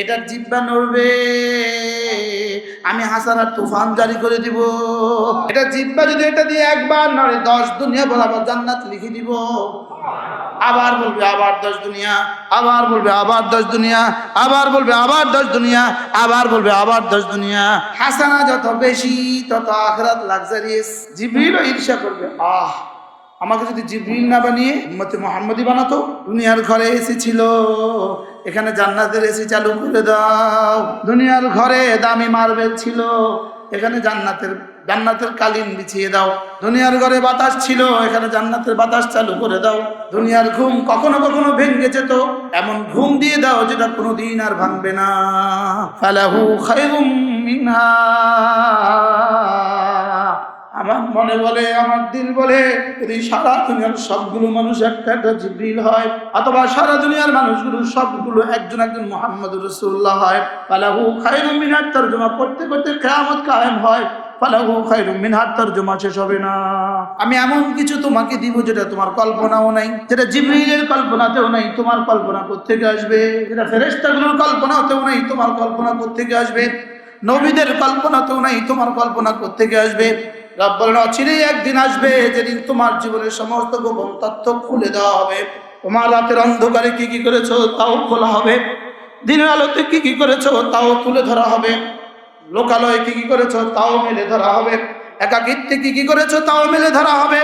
এটা জিব্বা নড়বে। আমি হাসানার তুফান জারি করে দিব। এটা জিব্বা যদি এটা দিয়ে একবার নড়ে, দশ দুনিয়া বরাবর জান্নাত লিখে দিব। আবার বলবে, আবার দশ দুনিয়া, আবার বলবে, আবার দশ দুনিয়া, আবার বলবে, আবার দশ দুনিয়া, আবার বলবে, আবার দশ দুনিয়া। হাসানা যত বেশি, তত আখরাত লাক্সারিয়াস জিবরিল ঈর্ষা করবে। আহ! আমাকে যদি জিবরিল না বানিয়ে উম্মতে মোহাম্মদী বানাতো, দুনিয়ার ঘরে এসি ছিল। এখানে জান্নাতের এসি চালু করে দাও। দুনিয়ার ঘরে দামি মার্বেল ছিল। এখানে জান্নাতের জান্নাতের কালিন বিছিয়ে দাও। দুনিয়ার ঘরে বাতাস ছিল। এখানে জান্নাতের বাতাস চালু করে দাও। দুনিয়ার ঘুম কখনো কখনো ভেঙে যেত। এমন ঘুম দিয়ে দাও যেটা কোনোদিন আর ভাঙবে না। ফালাহু খায়রুম মিনহা। আমার মনে বলে, আমার দিল বলে, যদি সারা দুনিয়ার সবগুলো মানুষ একটা একটা জিব্রিল হয়, অথবা সারা দুনিয়ার মানুষগুলো সবগুলো একজন একজন মোহাম্মদ রসুল্লাহ হয় পালাহু খায়রুম মিনার তর্জমা করতে করতে কেয়ামত কায়েম হয় পালাহু খায়রুম মিনহার তর্জমা শেষ হবে না। আমি এমন কিছু তোমাকে দিব যেটা তোমার কল্পনাও নাই, যেটা জিব্রিলের কল্পনাতেও নাই, তোমার কল্পনা কোথেকে আসবে? যেটা ফেরেস্তাগুলোর কল্পনাতেও নাই, তোমার কল্পনা কোথেকে আসবে? নবীদের কল্পনাতেও নাই, তোমার কল্পনা কোথেকে আসবে? রব বলেন অচিরেই একদিন আসবে যেদিন তোমার জীবনের সমস্ত গোপন তথ্য খুলে দেওয়া হবে। তোমার রাতের অন্ধকারে কি কি করেছ তাও খোলা হবে। দিনের আলোতে কি কি করেছ তাও তুলে ধরা হবে। লোকালয়ে কি কি করেছ তাও মেলে ধরা হবে। একাকিত্বে কি কি করেছ তাও মেলে ধরা হবে।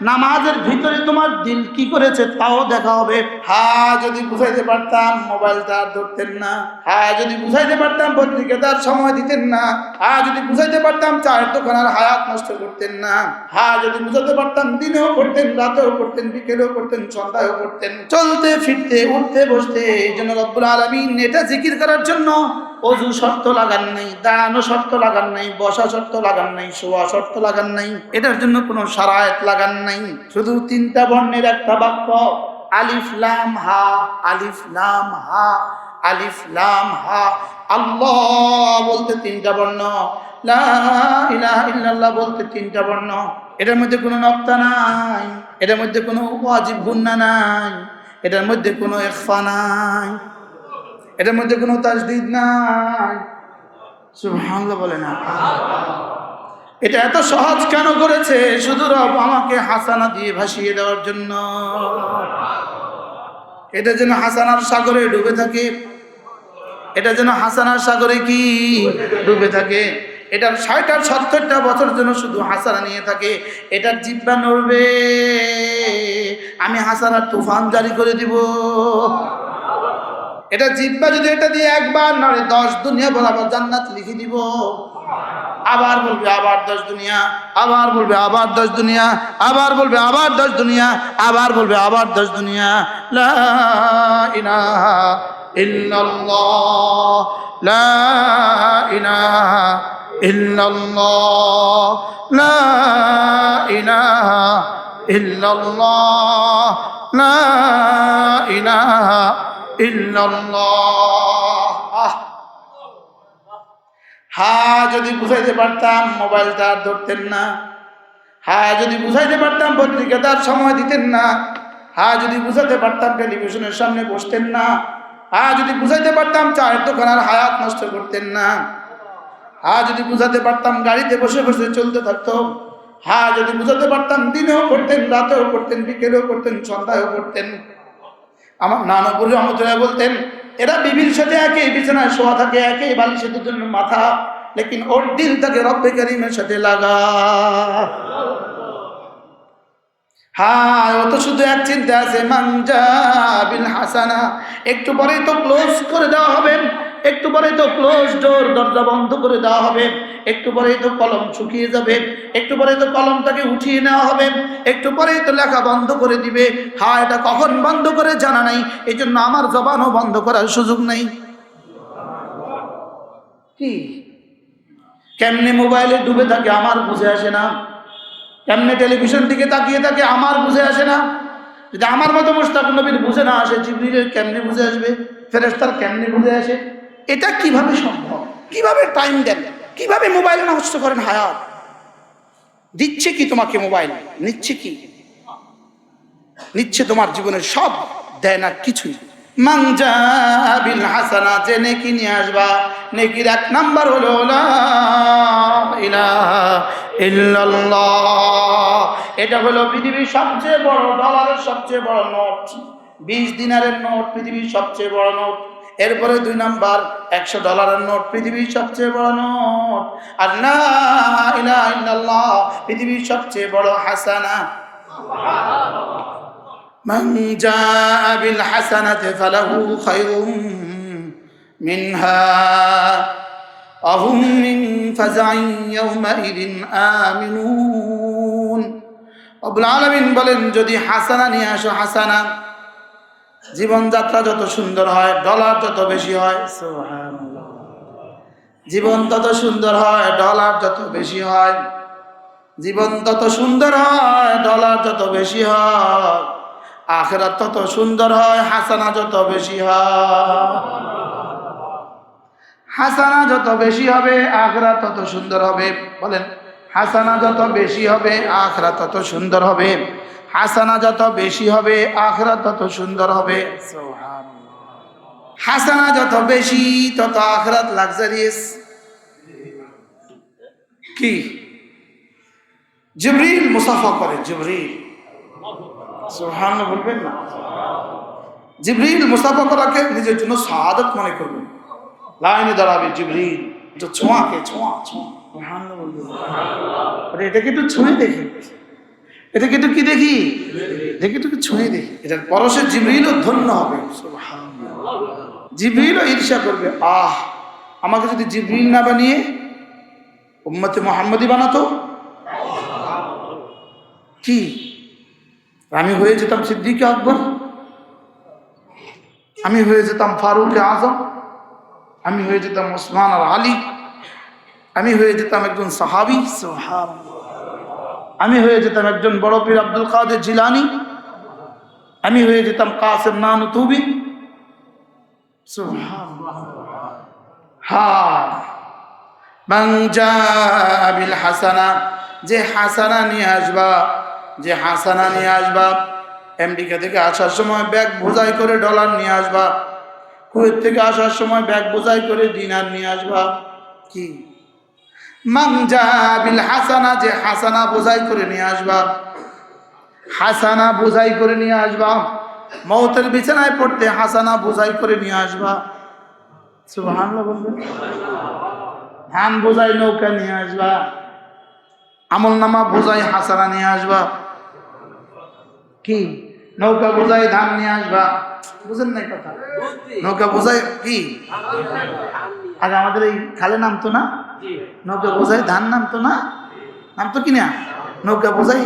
নামাজের ভিতরে তোমার দিল কি করেছে তাও দেখা হবে। হা, যদি বুঝাইতে পারতাম, মোবাইলটা আর ধরতেন না। হ্যাঁ যদি বুঝাইতে পারতাম, পত্রিকাটার সময় দিতেন না। হ্যাঁ যদি বুঝাইতে পারতাম, চায়ের দোকান আর হায়াত নষ্ট করতেন না। হ্যাঁ যদি বুঝাতে পারতাম, দিনেও করতেন রাতেও করতেন বিকেলেও করতেন সন্ধ্যায়ও করতেন চলতে, ফিরতে, উঠতে, বসতে, এই জন্য রব্বুল আলমিন এটা জিকির করার জন্য অজু শর্ত লাগান নাই দাঁড়ানো শর্ত লাগান নাই, বসা শর্ত লাগান নাই, শোয়া শর্ত লাগান নাই, এটার জন্য কোনো সারায়ত লাগান নাই। শুধু তিনটা বর্ণের একটা বাক্য, আলিফ, লাম, হা, আলিফ, লাম, হা, আলিফ, লাম, হা। আল্লাহ বলতে তিনটা বর্ণ, লা বলতে তিনটা বর্ণ। এটার মধ্যে কোনো নক্তা নাই, এটার মধ্যে কোনো ওয়াজিব গুন্না নাই, এটার মধ্যে কোনো ইখফা নাই। এটার মধ্যে কোনো তাজদিদ নাই। সুবহানাল্লাহ বলে না। এটা এত সহজ কেন করেছে? শুধু রব আমাকে হাসানা দিয়ে ভাসিয়ে দেওয়ার জন্য। এটা যেন হাসানার সাগরে ডুবে থাকে। এটা যেন হাসানার সাগরে কি ডুবে থাকে? এটার ষাট আর সত্তরটা বছর যেন শুধু হাসানা নিয়ে থাকে। এটার জিব্বা নড়বে। আমি হাসানার তুফান জারি করে দিব। এটা জিব্বা যদি এটা দিয়ে একবার নড়ে দশ দুনিয়া বরাবর জান্নাত লিখে দিব। আবার বলবে, আবার দশ দুনিয়া, আবার বলবে, আবার দশ দুনিয়া, আবার বলবে, আবার দশ দুনিয়া, আবার বলবে, আবার দশ দুনিয়া। লা ইলাহা ইল্লাল্লাহ, লা হ্যাঁ যদি বুঝাইতে পারতাম, মোবাইলটা আর ধরতেন না। হ্যাঁ যদি বুঝাইতে পারতাম পত্রিকাটা আর সময় দিতেন না। হ্যাঁ যদি বুঝাতে পারতাম, টেলিভিশনের সামনে বসতেন না। হ্যাঁ যদি বুঝাইতে পারতাম, চায়ের দোকান আর হায়াত নষ্ট করতেন না। হ্যাঁ যদি বুঝাতে পারতাম, গাড়িতে বসে বসে চলতে থাকতো। হ্যাঁ যদি বুঝাতে পারতাম, দিনেও করতেন রাতেও করতেন বিকেলেও করতেন সন্ধ্যায়ও করতেন আমার নানপুর রহমতুল্লাহ বলতেন, এরা বিবির সাথে একে বিছানায় শোয়া থাকে একই, বালিশে দুজন মাথা, লেকিন ওর দিল তাকে রব্বে করিমের সাথে লাগা। হ্যাঁ ও তো শুধু এক চিন্তা আছে মাঞ্জা বিল হাসানা, একটু পরেই তো ক্লোজ করে দেওয়া হবে। একটু পরেই তো ক্লোজ ডোর দরজা বন্ধ করে দেওয়া হবে। একটু পরেই তো কলম শুকিয়ে যাবে। একটু পরেই তো কলমটাকে উঠিয়ে নেওয়া হবে। একটু পরেই তো লেখা বন্ধ করে দিবে। হা এটা কখন বন্ধ করে জানা নাই। এই জন্য আমার জবানও বন্ধ করার সুযোগ নেই। কি? কেমনে মোবাইলে ডুবে থাকে আমার বুঝে আসে না। কেমনে টেলিভিশন দিকে তাকিয়ে থাকে আমার বুঝে আসে না। যদি আমার মতো মুস্তাক নবীর বুঝে না আসে, জিবরিলের কেমনে বুঝে আসবে? ফেরেস্তার কেমনে বুঝে আসে? এটা কীভাবে সম্ভব? কীভাবে টাইম দেন? কীভাবে মোবাইল নষ্ট করেন হায়াত? দিচ্ছে কি তোমাকে মোবাইল নিচ্ছে কি? নিচ্ছে তোমার জীবনের সব দেয় না কিছুই। বিল হাসানা, যে নিয়ে আসবা। নেকির এক হলো এটা হলো পৃথিবীর সবচেয়ে বড় ডলারের সবচেয়ে বড় নোট। বিশ দিনারের নোট, পৃথিবীর সবচেয়ে বড় নোট। এরপরে দুই নাম্বার একশো ডলারের নোট পৃথিবীর সবচেয়ে বড় নোট আর না ইলাহা ইল্লাল্লাহ পৃথিবীর সবচেয়ে বড় হাসানা من جاء بالحسنة فله خير منها وهم من فزع يومئذ آمنون রব্বুল আলামিন বলেন যদি হাসানা নিয়ে আসো হাসানা জীবনযাত্রা যত সুন্দর হয় ডলার যত বেশি হয় জীবন তত সুন্দর হয় ডলার যত বেশি হয় জীবন তত সুন্দর হয় ডলার যত বেশি হয় আখেরাত তত সুন্দর হয় হাসানা যত বেশি হয়। হাসানা যত বেশি হবে আখরা তত সুন্দর হবে। বলেন হাসানা যত বেশি হবে আখরা তত সুন্দর হবে। হাসানা যত বেশি হবে আখরা তত সুন্দর হবে। হাসানা যত বেশি তত আখরাত লাক্সারিয়াস কি? জিবরিল মুসাফা করে জিবরিল। সুবহান বলবেন না। জিবরিল মুসাফা করাকে নিজের জন্য সাদত মনে করবেন। লাইনে দাঁড়াবে জিবরিল। একটু ছোঁয়াকে ছোঁয়া ছোঁয়া। সুবহান বলবেন। এটাকে একটু ছুঁয়ে দেখি। এটাকে একটু কি দেখি? দেখি। একটু ছুঁয়ে দেখি। এটার পরশে জিবরিলও ধন্য হবে। জিবরিলও ঈর্ষা করবে। আহ! আমাকে যদি জিবরিল না বানিয়ে উম্মতে মোহাম্মদী বানাতো? কি? আমি হয়ে যেতাম সিদ্দিক আকবর? আমি হয়ে যেতাম ফারুক আজম? আমি হয়ে যেতাম ওসমান আর আলী? আমি হয়ে যেতাম একজন সাহাবি? আমি হয়ে যেতাম একজন বড় পীর আব্দুল কাদের জিলানি। আমি হয়ে যেতাম কাসেম মান জাআ বিল হাসানা, যে হাসানা নিয়ে আসবা, যে হাসানা নিয়ে আসবা আমেরিকা থেকে আসার সময় ব্যাগ বোঝাই করে ডলার নিয়ে আসবা, কুয়েত থেকে আসার সময় ব্যাগ বোঝাই করে দিনার নিয়ে আসবা, কি? বিল হাসানা যে হাসানা বোঝাই করে নিয়ে আসবা। হাসানা বোঝাই করে নিয়ে আসবা। মৌতের বিছানায় পড়তে হাসানা বোঝাই করে নিয়ে আসবা। ধান বোঝাই নৌকা নিয়ে আসবা। আমল নামা বোঝাই হাসানা নিয়ে আসবা। কি? নৌকা বোঝাই ধান নিয়ে আসবা। বুঝেন নাই কথা? নৌকা বোঝাই কি? আগে আমাদের এই খালে নামতো না? নৌকা বোঝাই ধান নামতো না? নামতো কিনা? নৌকা বোঝাই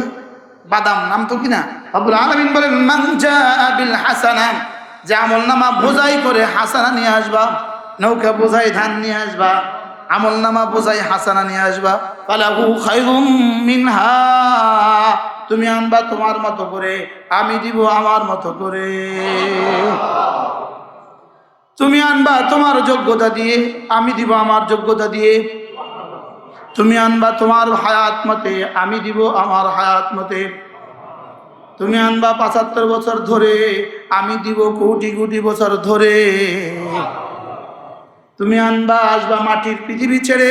বাদাম নামতো কিনা? আব্দুল আলমিন বলেন মাংজা বিল হাসানা যে আমল নামা বোঝাই করে হাসানা নিয়ে আসবা। নৌকা বোঝাই ধান নিয়ে আসবা। আমল নামা বোঝাই হাসানা নিয়ে আসবা। ফালাহু খায়রুম মিনহা, তুমি আনবা তোমার মতো করে, আমি দিব আমার মতো করে। তুমি আনবা তোমার যোগ্যতা দিয়ে, আমি দিব আমার যোগ্যতা দিয়ে। তুমি আনবা তোমার হায়াত মতে, আমি দিব আমার হায়াত মতে। তুমি আনবা পঁচাত্তর বছর ধরে, আমি দিব কোটি কোটি বছর ধরে। তুমি আনবা আসবা মাটির পৃথিবী ছেড়ে,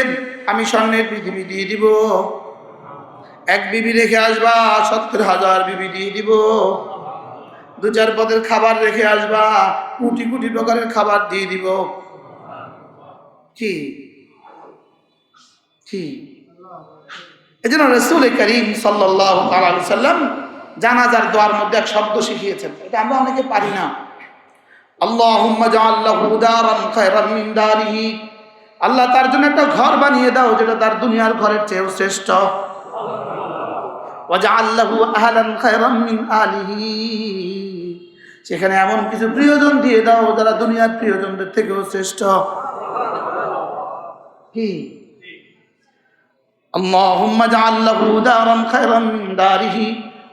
আমি স্বর্ণের পৃথিবী দিয়ে দিব। এক বিবি রেখে আসবা, সত্তর হাজার বিবি দিয়ে দিব। দু চার পদের খাবার রেখে আসবা, কোটি কোটি প্রকারের খাবার দিয়ে দিব। কি? এই জন্য রসুল করিম সাল্লাহ সাল্লাম জানাজার দোয়ার মধ্যে এক শব্দ শিখিয়েছেন। এটা আমরা অনেকে পারি না। আল্লাহ তার জন্য একটা ঘর বানিয়ে দাও যেটা তার দুনিয়ার ঘরের চেয়েও শ্রেষ্ঠ। সেখানে এমন কিছু প্রিয়জন দিয়ে দাও যারা দুনিয়ার প্রিয়জনদের থেকেও শ্রেষ্ঠ। কি? اللهم اجعل له دارا خيرا من داره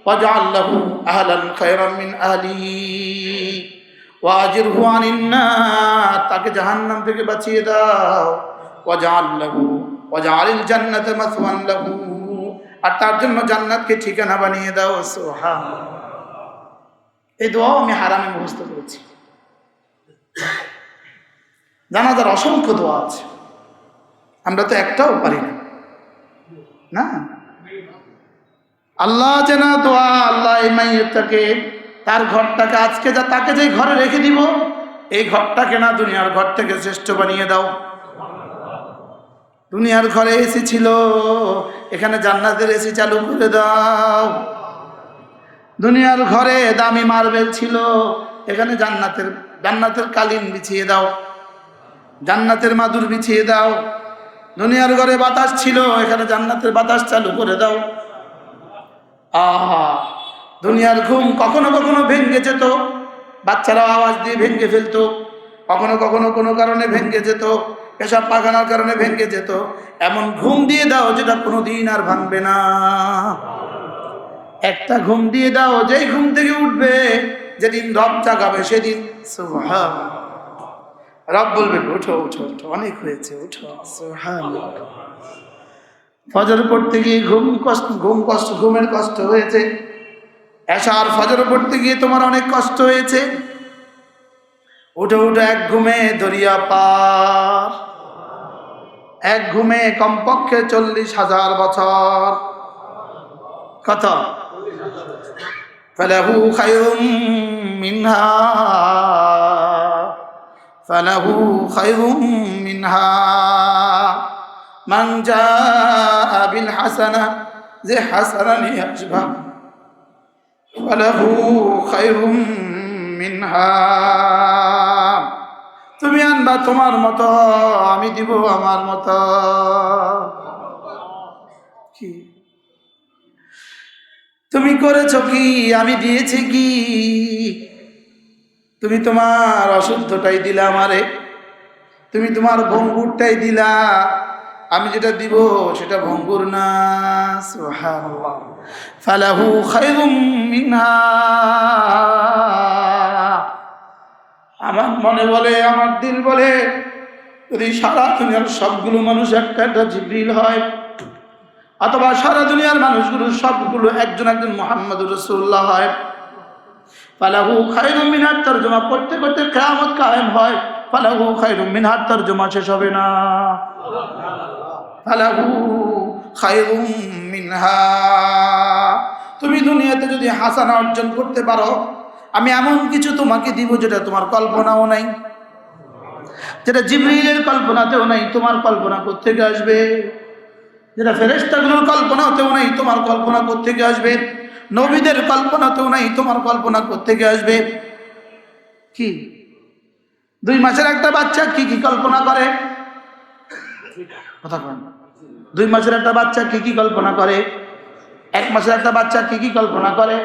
واجعل له اهلا خيرا من اهله واجره عن النار তাকে জাহান্নাম থেকে বাঁচিয়ে দাও واجعل له واجعل الجنة مثوى له আর তার জন্য জান্নাতকে ঠিকানা বানিয়ে দাও সুবহান এই দোয়াও আমি হারামে মুখস্থ করেছি জানাজার অসংখ্য দোয়া আছে আমরা তো একটাও পারি না না? আল্লাহ যেন দোয়া আল্লাহ এই মাইয়টাকে তার ঘরটাকে, আজকে যা তাকে যে ঘরে রেখে দিব, এই ঘরটাকে না দুনিয়ার ঘর থেকে শ্রেষ্ঠ বানিয়ে দাও। দুনিয়ার ঘরে এসি ছিল, এখানে জান্নাতের এসি চালু করে দাও। দুনিয়ার ঘরে দামি মার্বেল ছিল, এখানে জান্নাতের জান্নাতের কালিন বিছিয়ে দাও। জান্নাতের মাদুর বিছিয়ে দাও। দুনিয়ার ঘরে বাতাস ছিল, এখানে জান্নাতের বাতাস চালু করে দাও। আহা, দুনিয়ার ঘুম কখনো কখনো ভেঙে যেত বাচ্চারা আওয়াজ দিয়ে ভেঙে ফেলতো, কখনো কখনো কোনো কারণে ভেঙে যেত, পেশাব পাখানার কারণে ভেঙে যেত, এমন ঘুম দিয়ে দাও যেটা কোনো দিন আর ভাঙবে না। একটা ঘুম দিয়ে দাও, যেই ঘুম থেকে উঠবে, যেদিন রব জাগাবে সেদিন সুবহান রব বলবেন উঠো উঠো উঠো অনেক হয়েছে উঠো সুবহান ফজর পড়তে গিয়ে ঘুম কষ্ট ঘুম কষ্ট, ঘুমের কষ্ট হয়েছে। এসার ফজর পড়তে গিয়ে তোমার অনেক কষ্ট হয়েছে। উঠে উঠে, এক ঘুমে দরিয়া পার। এক ঘুমে কমপক্ষে চল্লিশ হাজার বছর। কত? ফালাহু খায়ুম মিনহা। মিনহা। মান জাআ বিল হাসানা, যে হাসানা নিয়ে আসবা। ফালাহু খায়রুম মিনহা। তুমি আনবা তোমার মতো, আমি দিব আমার মতো। কি? তুমি করেছ কি? আমি দিয়েছি কি? তুমি তোমার অশুদ্ধটাই দিলা আমারে। তুমি তোমার ভঙ্গুরটাই দিলা। আমি যেটা দিব সেটা ভঙ্গুর না ফালাহু আমার মনে বলে, আমার দিল বলে, যদি সারা দুনিয়ার সবগুলো মানুষ একটা একটা জিবরিল হয়, অথবা সারা দুনিয়ার মানুষগুলো সবগুলো একজন একজন মোহাম্মদ রসুল্লাহ হয় ফালাহু খায়রুম মিনহার তর্জমা। করতে করতে কেয়ামত কায়েম হয়। ফালাহু খায়রুম মিনহার তর্জমা শেষ হবে না। ফালাহু খায়রুম মিনহা। তুমি দুনিয়াতে যদি হাসানা অর্জন করতে পারো, আমি এমন কিছু তোমাকে দিব যেটা তোমার কল্পনাও নাই। যেটা জিবরিলের কল্পনাতেও নাই, তোমার কল্পনা কোথেকে আসবে? যেটা ফেরেস্তাগুলোর কল্পনাতেও নাই, তোমার কল্পনা কোথেকে আসবে? নবীদের কল্পনাতেও নাই, তোমার কল্পনা কোথেকে আসবে? কি? দুই মাসের একটা বাচ্চা কি কি কল্পনা করে? কথা কন। দুই মাসের একটা বাচ্চা কি কি কল্পনা করে? এক মাসের একটা বাচ্চা কি কি কল্পনা করে?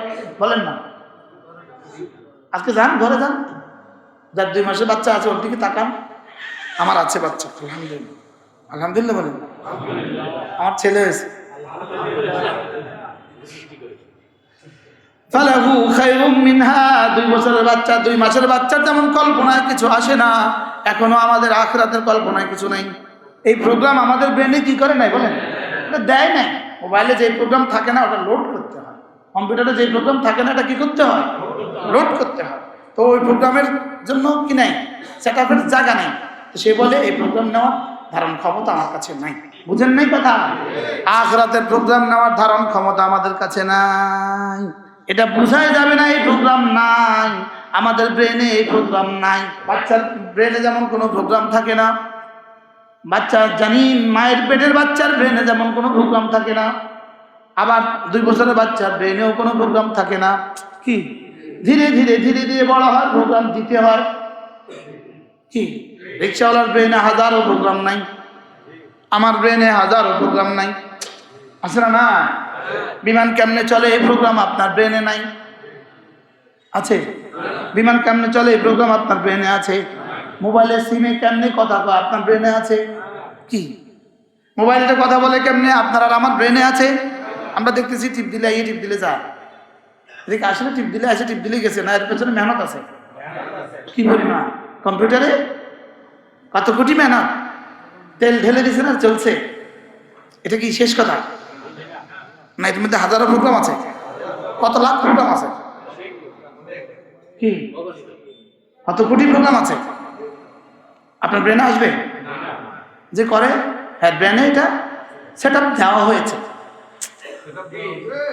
বলেন না। আজকে যান, ঘরে যান। যার দুই মাসের বাচ্চা আছে, ওর দিকে তাকান। আমার আছে বাচ্চা, আলহামদুলিল্লাহ। আলহামদুলিল্লাহ বলেন। আমার ছেলে হয়েছে। ফালাহু খায়রুম মিনহা, দুই বছরের বাচ্চা, দুই মাসের বাচ্চার যেমন কল্পনায় কিছু আসে না। এখনও আমাদের আখরাতের কল্পনায় কিছু নেই। এই প্রোগ্রাম আমাদের ব্রেনে কি করে নাই বলেন? এটা দেয় না মোবাইলে যে প্রোগ্রাম থাকে না, ওটা লোড করতে হয়। কম্পিউটারে যে প্রোগ্রাম থাকে না, এটা কি করতে হয়? লোড করতে হয়। তো ওই প্রোগ্রামের জন্য কি নাই? সেট আপের জায়গা নেই। তো সে বলে, এই প্রোগ্রাম নেওয়ার ধারণ ক্ষমতা আমার কাছে নাই। বুঝেন নাই কথা? আখরাতের প্রোগ্রাম নেওয়ার ধারণ ক্ষমতা আমাদের কাছে নাই। এটা বোঝাই যাবে না, এই প্রোগ্রাম নাই। আমাদের ব্রেনে এই প্রোগ্রাম নাই। বাচ্চার ব্রেনে যেমন কোনো প্রোগ্রাম থাকে না, বাচ্চা জানি মায়ের পেটের বাচ্চার ব্রেনে যেমন কোনো প্রোগ্রাম থাকে না, আবার দুই বছরের বাচ্চার ব্রেনেও কোনো প্রোগ্রাম থাকে না। কি? ধীরে ধীরে ধীরে ধীরে বড় হয় প্রোগ্রাম দিতে হয়। কি? রিক্সাওয়ালার ব্রেনে হাজারো প্রোগ্রাম নাই। আমার ব্রেনে হাজারো প্রোগ্রাম নাই। না না বিমান কেমনে চলে এই প্রোগ্রাম আপনার ব্রেনে নাই? আছে? বিমান কেমনে চলে এই প্রোগ্রাম আপনার ব্রেনে আছে? মোবাইলের সিমে কেমনে কথা কয়? আপনার ব্রেনে আছে? কি? মোবাইলটা কথা বলে কেমনে? আপনার আর আমার ব্রেনে আছে? আমরা দেখতেছি টিপ দিলে এই, টিপ দিলে যায় এদিকে আসলে টিপ দিলে আসে, টিপ দিলে গেছে না? এর পেছনে মেহনত আছে। কি পরিমাণ? কম্পিউটারে? কত কোটি মেহনত? তেল ঢেলে দিছে না? চলছে এটা কি শেষ কথা? না এর মধ্যে হাজারো প্রোগ্রাম আছে। কত লাখ প্রোগ্রাম আছে? কি? কত কোটি প্রোগ্রাম আছে? আপনার ব্রেনে আসবে? যে করে হ্যাঁ ব্রেনে এটা সেটা দেওয়া হয়েছে।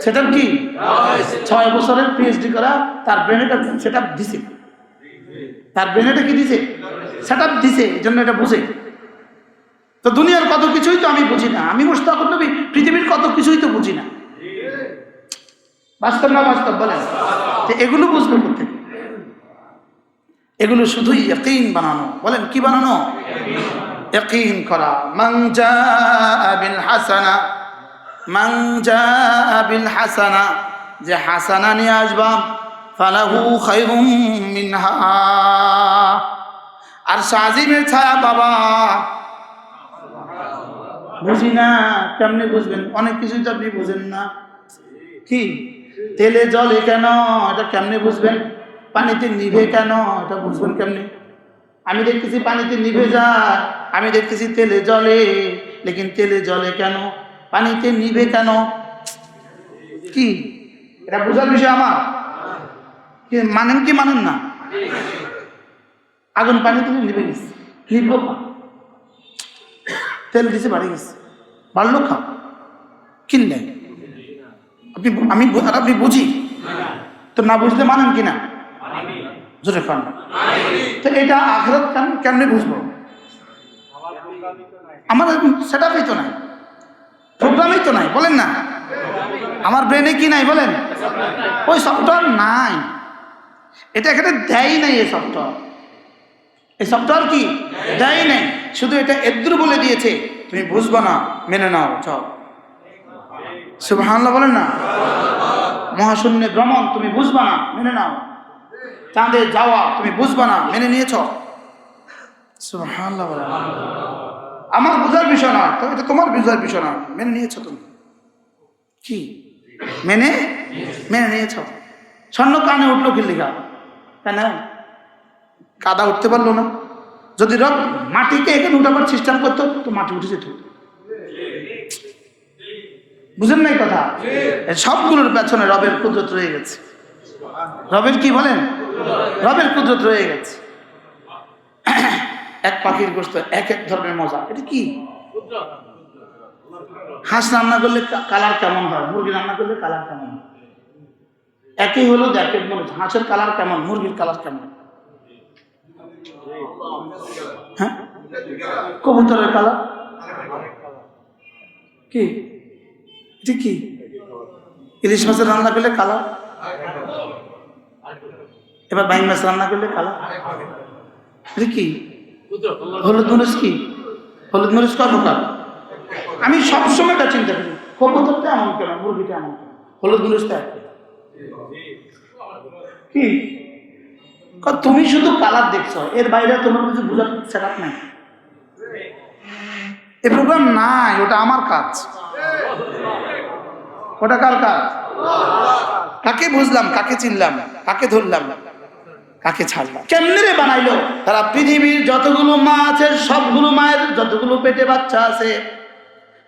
সেটা কি? ছয় বছরের পিএইচডি করা তার ব্রেনেটা সেটা দিছে। তার ব্রেনেটা কি দিছে? সেটা দিছে এই জন্য এটা বুঝে। তো দুনিয়ার কত কিছুই তো আমি বুঝি না। আমি মুস্তাকুর নবী, পৃথিবীর কত কিছুই তো বুঝি না। বাস্তব না বাস্তব বলেন? এগুলো বুঝবে কোথেকে এগুলো শুধুই ইয়াকিন বানানো। বলেন, কি বানানো? ইয়াকিন করা। মান জাআ বিল হাসানা, মান জাআ বিল হাসানা, যে হাসানা নিয়ে আসবা, ফালাহু খায়রুম মিনহা। আর সাজিমের ছায়া বাবা বুঝি না, কেমনি বুঝবেন? অনেক কিছুই তো আপনি বুঝেন না। কি? তেলে জলে কেন? এটা কেমনে বুঝবেন? পানিতে নিভে কেন? এটা বুঝবেন কেমনে? আমি দেখতেছি পানিতে নিভে যায়, আমি দেখতেছি তেলে জলে, লেকিন তেলে জলে কেন? পানিতে নিভে কেন? কি? এটা বোঝার বিষয় আমার? মানেন কি, মানেন না? আগুন পানিতে নিভে গেছে। নিভব। তেল দিছে, বাড়ি গেছে। বাড়লো খাও। কিনলেন আপনি আমি আর আপনি বুঝি? তো না বুঝতে মানেন কি না জোরে খান তো এটা আখরাত কেন কেমনে বুঝব? আমার সেট আপই তো নাই। প্রোগ্রামই তো নাই, বলেন না। আমার ব্রেনে কি নাই, বলেন? ওই সফটওয়্যার নাই। এটা এখানে দেয় নাই এই সফটওয়্যার এই সফটওয়্যার কি? দেয় নাই। শুধু এটা এদ্রু বলে দিয়েছে। তুমি বুঝব না, মেনে নাও, চল। সুবহানাল্লাহ বলেন না? মহাশূন্যে ভ্রমণ, তুমি বুঝবা না, মেনে নাও। চাঁদে যাওয়া, তুমি বুঝবা না, মেনে নিয়েছ। আমার বোঝার বিষয় না তো এটা তোমার বোঝার বিষয় না মেনে নিয়েছো তুমি। কি? মেনে? মেনে নিয়েছ। স্বর্ণ কানে উঠল কি লিখা? তাই না কাদা উঠতে পারল না। যদি রব মাটিকে এখানে উঠাবার সিস্টেম করতো, তো মাটি উঠে যেত। বুঝেন নাই কথা? সবগুলোর পেছনে রবের কুদরত রয়ে গেছে। রবের কি বলেন? রবের কুদরত রয়ে গেছে। এক পাখির গোস্ত, এক এক ধরনের মজা। এটা কি? হাঁস রান্না করলে কালার কেমন হয়? মুরগি রান্না করলে কালার কেমন হয়? একই হলো দেখে মনে হাঁসের কালার কেমন, মুরগির কালার কেমন? হ্যাঁ? কবুতরের কালার কি? এটা কি? ইলিশ মাছের রান্না করলে কালার এবার বাইং মাছ রান্না করলে কালার এটা কি? হলুদ মরিচ কি? হলুদ মরিচ কয় প্রকার? আমি সবসময় এটা চিন্তা করি। কবুতরটা এমন কেন? মুরগিটা এমন কেন? হলুদ মরিচটা ক- তুমি শুধু কালার দেখছ, এর বাইরে তোমার কিছু বোঝার সেট নাই। এই প্রোগ্রাম নাই, ওটা আমার কাজ। ওটা কার কাজ? কাকে বুঝলাম, কাকে চিনলাম, কাকে ধরলাম, কাকে ছাড়লাম? কেমনে রে বানাইলো? তারা পৃথিবীর যতগুলো মা আছে, সবগুলো মায়ের যতগুলো পেটে বাচ্চা আছে,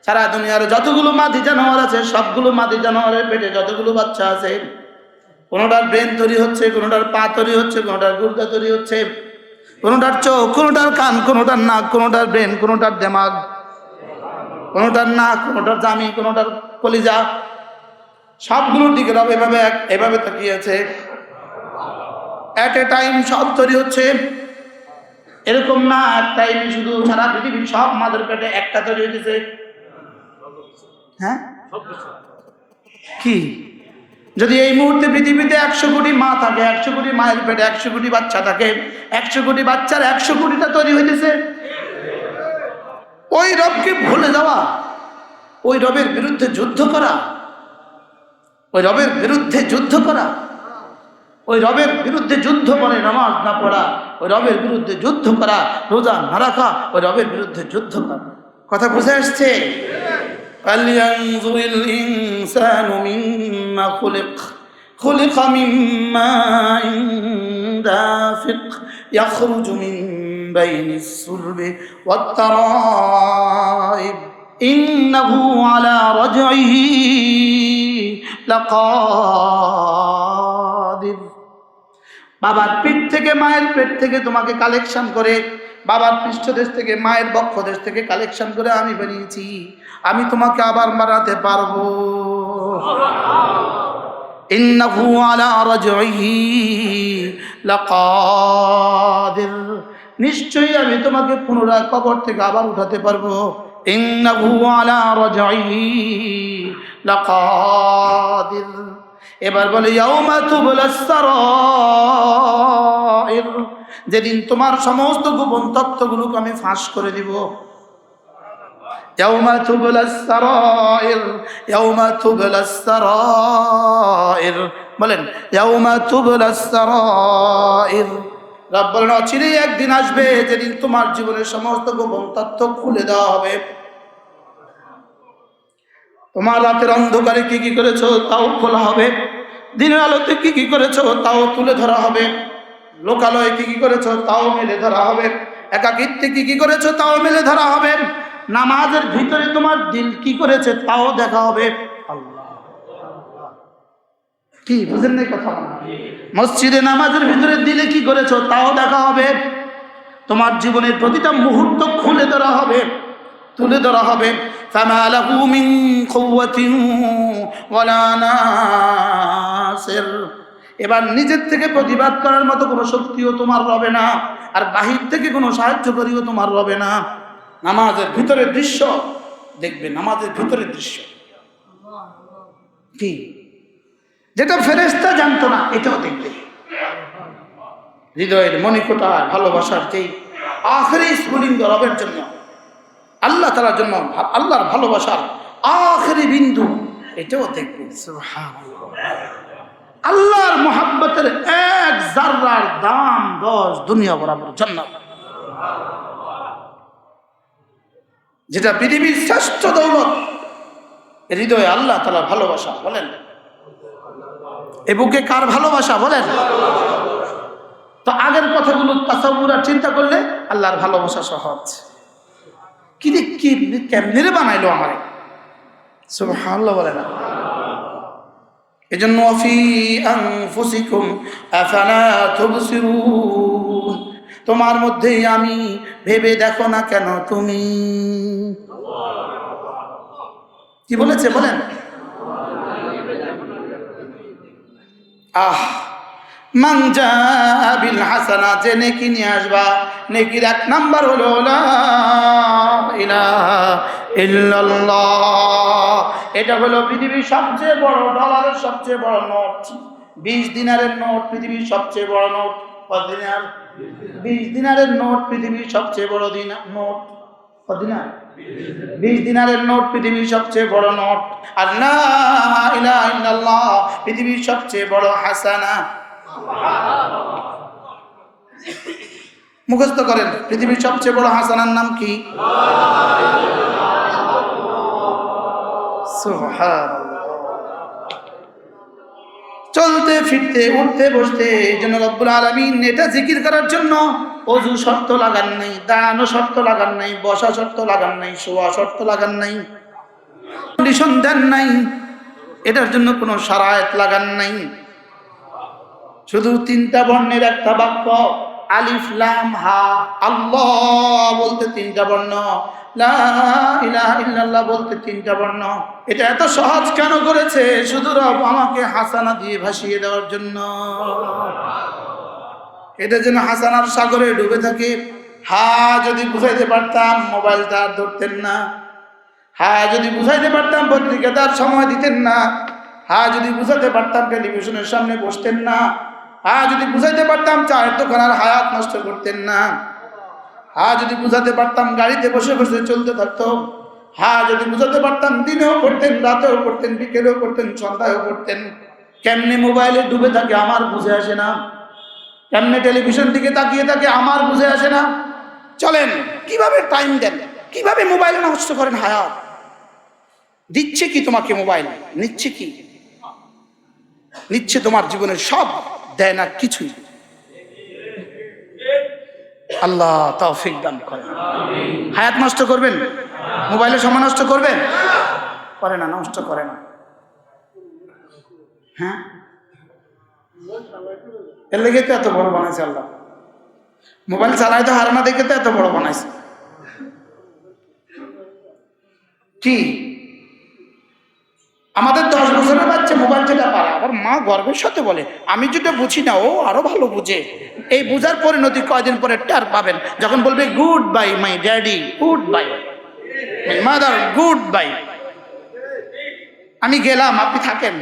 সারা দুনিয়ার যতগুলো মাদি জানোয়ার আছে, সবগুলো মাদি জানোয়ারের পেটে যতগুলো বাচ্চা আছে কোনোটার ব্রেন তৈরি হচ্ছে কোনোটার পা তৈরি হচ্ছে কোনোটার গুর্দা তৈরি হচ্ছে। কোনোটার চোখ কোনোটার কান কোনোটার নাক কোনোটার ব্রেন কোনোটার দেমাগ কোনোটার নাক কোনোটার জামি কোনোটার কলিজা। সবগুলোর দিকে রব এভাবে এক- এভাবে তাকিয়েছে অ্যাট এ টাইম সব তৈরি হচ্ছে। এরকম না এক টাইমে শুধু সারা পৃথিবীর সব মাদের পেটে একটা তৈরি হয়েছে হ্যাঁ? কি? যদি এই মুহূর্তে পৃথিবীতে একশো কোটি মা থাকে, একশো কোটি মায়ের পেটে একশো কোটি বাচ্চা থাকে, একশো কোটি বাচ্চার একশো কোটিটা তৈরি হইতেছে? ওই রবকে ভুলে যাওয়া, ওই রবের বিরুদ্ধে যুদ্ধ করা, ওই রবের বিরুদ্ধে যুদ্ধ করা, ওই রবের বিরুদ্ধে যুদ্ধ করে নামাজ না পড়া, ওই রবের বিরুদ্ধে যুদ্ধ করা, রোজা না রাখা, ওই রবের বিরুদ্ধে যুদ্ধ করা। কথা বুঝে আসছে? فلينظر الإنسان مما خلق خلق من ماء دافق يخرج من بين الصلب والترائب إنه على رجعه لقادر বাবার পেট থেকে মায়ের পেট থেকে তোমাকে কালেকশন করে বাবার পৃষ্ঠদেশ থেকে মায়ের বক্ষ দেশ থেকে কালেকশন করে আমি বানিয়েছি আমি তোমাকে আবার মারাতে পারব। ইন্নাহু আলা রাজইহি লাকাদির। নিশ্চয়ই আমি তোমাকে পুনরায় কবর থেকে আবার উঠাতে পারব। ইন্নাহু আলা রাজইহি লাকাদির। এবার বলে, ইয়াউমা তুবলাস সারাইর। যেদিন তোমার সমস্ত গোপন তত্ত্বগুলোকে আমি ফাঁস করে দিব يوم تبلى السرائر يوم تبلى السرائر বলেন يوم تبلى السرائر রব বলেন অচিরেই একদিন আসবে যেদিন তোমার জীবনের সমস্ত গোপন তথ্য খুলে দেওয়া হবে তোমার রাতের অন্ধকারে কি কি করেছো তাও খোলা হবে দিনের আলোতে কি কি করেছো তাও তুলে ধরা হবে লোকালয়ে কি কি করেছো তাও মেলে ধরা হবে একাকিত্বে কি কি করেছো তাও মেলে ধরা হবে নামাজের ভিতরে তোমার দিল কি করেছে তাও দেখা হবে। কি, বুঝেন নাই কথা মসজিদে নামাজের ভিতরে দিলে কি করেছ তাও দেখা হবে। তোমার জীবনের প্রতিটা মুহূর্ত খুলে ধরা হবে, তুলে ধরা হবে। এবার নিজের থেকে প্রতিবাদ করার মতো কোনো শক্তিও তোমার রবে না, আর বাহির থেকে কোনো সাহায্যকারীও তোমার রবে না। নামাজের ভিতরের দৃশ্য। দেখবে নামাজের ভিতরের দৃশ্য। কি? যেটা ফেরেস্তা জানতো না এটাও দেখবে। হৃদয়ের মণিকোটার ভালোবাসার যেই আখরি স্ফুলিঙ্গ রবের জন্য আল্লাহ তালার জন্য আল্লাহর ভালোবাসার আখরি বিন্দু এটাও দেখবে। আল্লাহর মোহাব্বতের এক জার্রার দাম দশ দুনিয়া বরাবর জান্নাত। যেটা পৃথিবীর শ্রেষ্ঠ দৌলত, হৃদয়ে আল্লাহ তালা ভালোবাসা বলেন। এ বুকে কার ভালোবাসা বলেন? তো আগের কথাগুলো তাসাবুরা চিন্তা করলে আল্লাহর ভালোবাসা সহজ। কি রে, কি বানাইলো আমারে? বলে না। এজন্য ফি আনফুসিকুম, আফালা তুবসিরুন? তোমার মধ্যেই আমি ভেবে দেখো না কেন তুমি? কি বলেছে বলেন? আহ মাংজা বিল হাসানা, যে নেকি নিয়ে আসবা। নেকির এক নাম্বার হলো এটা হলো পৃথিবীর সবচেয়ে বড় ডলারের সবচেয়ে বড় নোট। বিশ দিনারের নোট, পৃথিবীর সবচেয়ে বড় নোট। কত দিনার বিশ দিনারের নোট পৃথিবীর সবচেয়ে বড় দিন, নোট। দিনার বিশ দিনারের নোট পৃথিবীর সবচেয়ে বড় নোট। আর না পৃথিবীর সবচেয়ে বড় হাসানা। মুখস্থ করেন, পৃথিবীর সবচেয়ে বড় হাসানার নাম কি? চলতে, ফিরতে, উঠতে, বসতে, এই জন্য রব্বুল আলমিন এটা জিকির করার জন্য অজু শর্ত লাগান নাই দাঁড়ানো শর্ত লাগান নাই, বসা শর্ত লাগান নাই, শোয়া শর্ত লাগান নাই কন্ডিশন দেন নাই, এটার জন্য কোনো সারায়ত লাগান নাই। শুধু তিনটা বর্ণের একটা বাক্য। আলিফ, লাম, হা। আল্লাহ বলতে তিনটা বর্ণ। ইল্লাল্লাহ বলতে তিনটা বর্ণ। এটা এত সহজ কেন করেছে? শুধু রব আমাকে হাসানা দিয়ে ভাসিয়ে দেওয়ার জন্য। এটা যেন হাসানার সাগরে ডুবে থাকে। হা যদি বুঝাইতে পারতাম, মোবাইলটা আর ধরতেন না। হা যদি বুঝাইতে পারতাম পত্রিকা তার সময় দিতেন না। হা যদি বুঝাতে পারতাম, টেলিভিশনের সামনে বসতেন না। হ্যাঁ যদি বুঝাইতে পারতাম চায়ের দোকান আর হায়াত নষ্ট করতেন না। হ্যাঁ যদি বুঝাতে পারতাম গাড়িতে বসে বসে চলতে থাকতো। হ্যাঁ যদি বুঝাতে পারতাম দিনেও করতেন, রাতেও করতেন, বিকেলেও করতেন, সন্ধ্যায়ও করতেন। কেমনে মোবাইলে ডুবে থাকে আমার বুঝে আসে না। কেমনে টেলিভিশন দিকে তাকিয়ে থাকে আমার বুঝে আসে না। চলেন, কীভাবে টাইম দেন? কীভাবে মোবাইল নষ্ট করেন হায়াত? দিচ্ছে কি তোমাকে মোবাইল? নিচ্ছে কি? নিচ্ছে তোমার জীবনের সব দেয় না কিছুই। আল্লাহ তৌফিক দান করেন। হায়াত নষ্ট করবেন? মোবাইলে সময় নষ্ট করবেন? করে না, নষ্ট করে না। হ্যাঁ? এর লেগে তো এত বড় বানাইছে আল্লাহ। মোবাইল চালাই তো হারানা দেখে তো এত বড় বানাইছে। কি? আমাদের দশ বছরের বাচ্চা মোবাইল যেটা পারে, আবার মা গর্বের সাথে বলে, আমি যেটা বুঝি না, ও আরও ভালো বুঝে। এই বুঝার পরিণতি কয়দিন পরে টের পাবেন, যখন বলবে, good bye my daddy, good bye. Mother good bye. আমি গেলাম, আপনি থাকেন।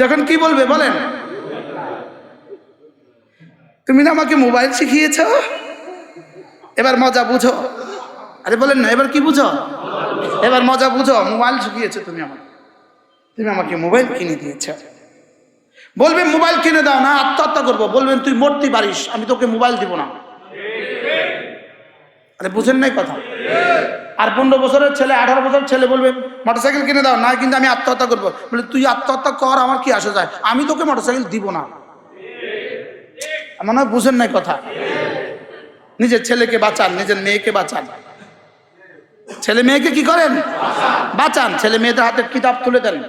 যখন কি বলবে, বলেন। তুমি না আমাকে মোবাইল শিখিয়েছ? এবার মজা বুঝো। আরে বলেন না, এবার কি বুঝো? এবার মজা বুঝো, মোবাইল শিখিয়েছো তুমি আমাকে। তুমি আমাকে মোবাইল কিনে দিয়েছ। বলবে, মোবাইল কিনে দাও না, আত্মহত্যা করব। বলবেন, তুই মরতে পারিস, আমি তোকে মোবাইল দিব না। আরে বুঝেন নাই কথা? আর পনেরো বছরের ছেলে, আঠারো বছরের ছেলে বলবে, মোটরসাইকেল কিনে দাও, না কিন্তু আমি আত্মহত্যা করব। বলে, তুই আত্মহত্যা কর, আমার কি আসে যায়? আমি তোকে মোটরসাইকেল দিব না। হয় বুঝেন নাই কথা? নিজের ছেলেকে বাঁচান, নিজের মেয়েকে বাঁচান। ছেলে মেয়েকে কি করেন? বাঁচান। ছেলে মেয়েদের হাতে কিতাব তুলে দেন।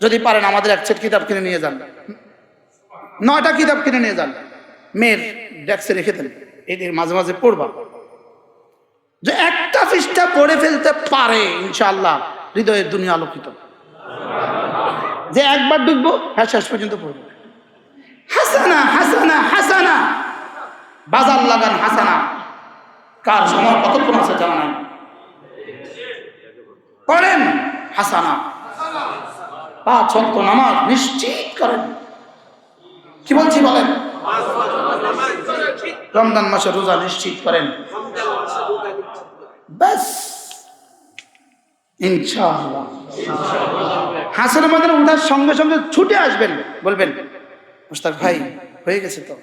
যদি পারেন আমাদের এক সেট কিতাব কিনে নিয়ে যান। নয়টা কিতাব কিনে নিয়ে যান। মেয়ের ডেস্কে রেখে দেন। এদের মাঝে মাঝে পড়বা। যে একটা পৃষ্ঠা পড়ে ফেলতে পারে, ইনশাআল্লাহ। হৃদয়ের দুনিয়া আলোকিত। যে একবার ডুববো হ্যাঁ শেষ পর্যন্ত পড়ব। হাসানা হাসানা হাসানা। বাজার লাগান হাসানা। কার সময় কতক্ষণ আছে জানা নাই। করেন, হাসানা। পাঁচ ছত্ত নামাজ নিশ্চিত করেন। কি বলছি বলেন? রমজান মাসে রোজা নিশ্চিত করেন। ব্যাস। ইনশাআল্লাহ। হাসনের মধ্যে উঠার সঙ্গে সঙ্গে ছুটে আসবেন, বলবেন মুস্তাক ভাই, হয়ে গেছে তো?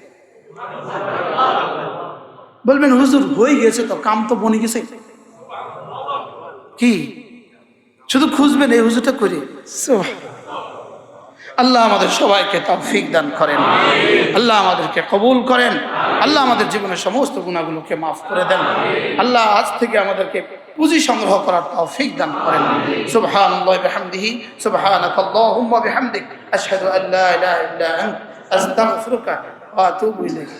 বলবেন, হুজুর, হয়ে গেছে তো, কাম তো বনে গেছে। কি? শুধু খুঁজবেন এই হুজুরটা করে। আল্লাহ আমাদের সবাইকে তৌফিক দান করেন। আল্লাহ আমাদেরকে কবুল করেন। আল্লাহ আমাদের জীবনের সমস্ত গুণাগুলোকে মাফ করে দেন। আল্লাহ আজ থেকে আমাদেরকে পুঁজি সংগ্রহ করার তৌফিক দান করেন। সুবহানাল্লাহি বিহামদিহি। সুবহানাকাল্লাহুম্মা বিহামদিক। আশহাদু আল্লা ইলাহা ইল্লা আনতা। আস্তাগফিরুকা ওয়া আতুবু ইলাইক।